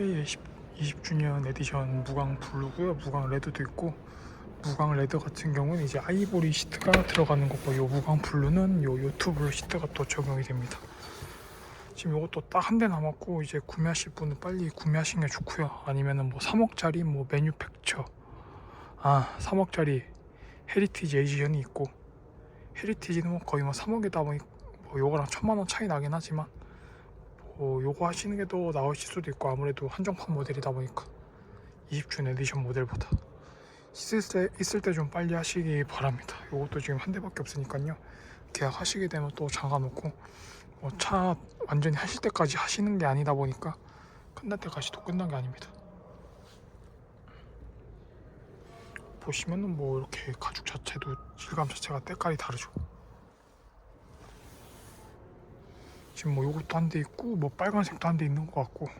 K의 20, 주년 에디션 무광 블루고요. 무광 레드도 있고 무광 레드 같은 경우는 이제 아이보리 시트가 들어가는 거고 요 무광 블루는 요 블루 시트가 또 적용이 됩니다. 지금 요것도 딱 한 대 남았고 이제 구매하실 분은 빨리 구매하시는 게 좋고요. 아니면은 뭐 3억짜리 뭐 매뉴팩처 아 3억짜리 헤리티지 에디션이 있고 헤리티지는 뭐 거의 뭐 3억에다 보니 뭐 요거랑 천만 원 차이 나긴 하지만 뭐 요거 하시는 게 더 나으실 수도 있고 아무래도 한정판 모델이다 보니까 20준 에디션 모델보다 있을 때 있을 때 좀 빨리 하시기 바랍니다. 요것도 지금 한 대밖에 없으니까요. 계약하시게 되면 또 잠가 놓고 뭐 차 완전히 하실 때까지 하시는 게 아니다 보니까 끝날 때까지 또 끝난 게 아닙니다. 보시면은 뭐 이렇게 가죽 자체도 질감 자체가 때깔이 다르죠. 지금 뭐 요것도 한 대 있고 뭐 빨간색도 한 대 있는 것 같고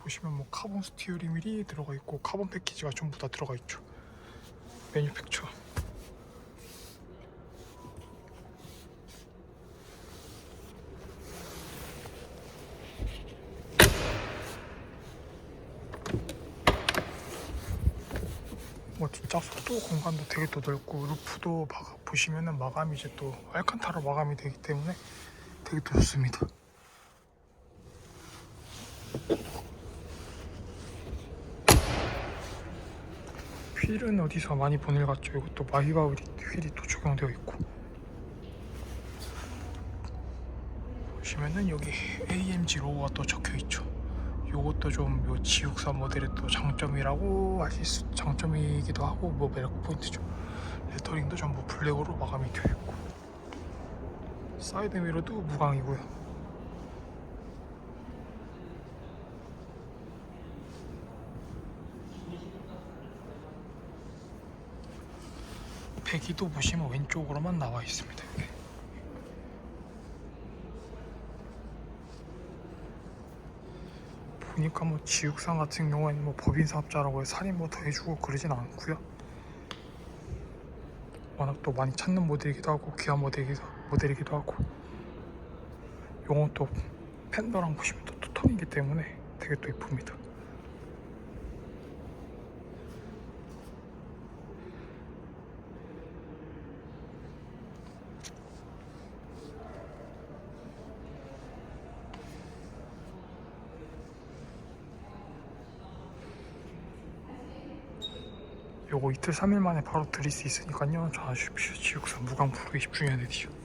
보시면 뭐 카본 스티어링 휠이 들어가 있고 카본 패키지가 전부 다 들어가 있죠. 매뉴팩처. 뭐 진짜 속도 공간도 되게 또 넓고 루프도 막 보시면은 마감이 이제 또 알칸타라 마감이 되기 때문에 되게 또 좋습니다. 휠은 어디서 많이 보낼 같죠? 이것도 마히바 휠이, 휠이 또 적용되어 있고 보시면은 여기 AMG 로고가 또 적혀 있죠. 요것도 좀 요 지육사 모델의 또 장점이라고 하실 수, 장점이기도 하고 뭐 매력 포인트죠. 레터링도 전부 블랙으로 마감이 되어 있고 사이드 미러도 무광이고요. 배기도 보시면 왼쪽으로만 나와 있습니다. 보니까 뭐 지육상 같은 경우에는 뭐 법인 사업자라고 해서 할인 뭐 더 해주고 그러진 않고요. 워낙 또 많이 찾는 모델이기도 하고 귀한 모델이기도, 모델이기도 하고 요건 또 팬더랑 보시면 또 투톤이기 때문에 되게 또 이쁩니다. 요거 이틀 3일 만에 바로 드릴 수 있으니까요. 전화 주십시오. 지육사 무광 프로 20주년 에디션.